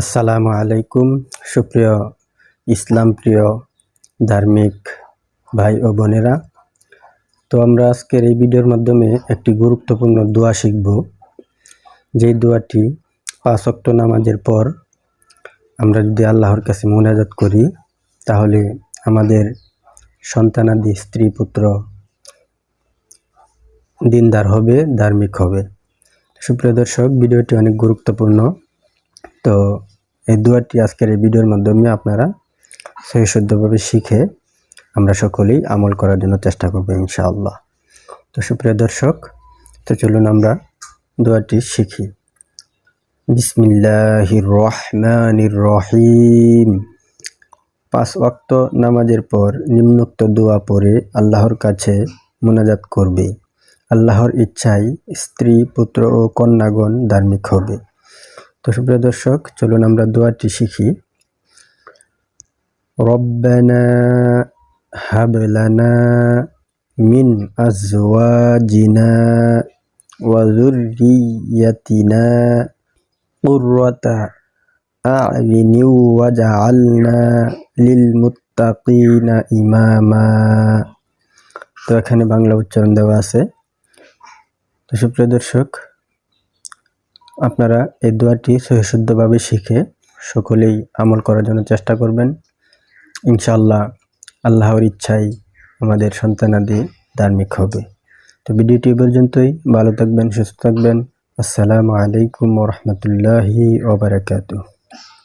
আসসালামু আলাইকুম। সুপ্রিয় ইসলাম প্রিয় ধার্মিক ভাই ও বোনেরা, তো আমরা আজকের এই ভিডিওর মাধ্যমে একটি গুরুত্বপূর্ণ দোয়া শিখব। যেই দোয়াটি পাঁচ অক্ট নামাজের পর আমরা যদি আল্লাহর কাছে মোনাজাত করি, তাহলে আমাদের সন্তানাদি স্ত্রী পুত্র দিনদার হবে, ধার্মিক হবে। সুপ্রিয় দর্শক, ভিডিওটি অনেক গুরুত্বপূর্ণ। তো এই দুয়ারটি আজকের এই ভিডিওর মাধ্যমে আপনারা সহিশুদ্ধভাবে শিখে আমরা সকলেই আমল করার জন্য চেষ্টা করব ইনশাআল্লাহ। তো সুপ্রিয় দর্শক, তো চলুন আমরা দোয়াটি শিখি। বিসমিল্লাহির রহমানির রহিম। পাঁচ ওয়াক্ত নামাজের পর নিম্নোক্ত দোয়া পড়ে আল্লাহর কাছে মোনাজাত করবে। আল্লাহর ইচ্ছায় স্ত্রী, পুত্র ও কন্যাগণ ধার্মিক হবে। তো সুপ্রিয় দর্শক, চলুন আমরা দোয়াটি শিখি। রব্বানা হাবলানা মিন আজওয়াজিনা ওয়া যুররিয়াতিনা কুররাতা আ'ইনি ওয়াজআলনা লিল মুত্তাকিনা ইমামা। তো এখানে বাংলা উচ্চারণ দেওয়া আছে। তো সুপ্রিয় দর্শক আপনারা এই দোয়াটি সহিশুদ্ধভাবে শিখে সকলেই আমল করার জন্য চেষ্টা করবেন। ইনশাল্লাহ আল্লাহর ইচ্ছাই আমাদের সন্তানাদি ধার্মিক হবে। তো ভিডিওটি পর্যন্তই। ভালো থাকবেন, সুস্থ থাকবেন। আসসালামু আলাইকুম রহমতুল্লাহি ওবরাকাতু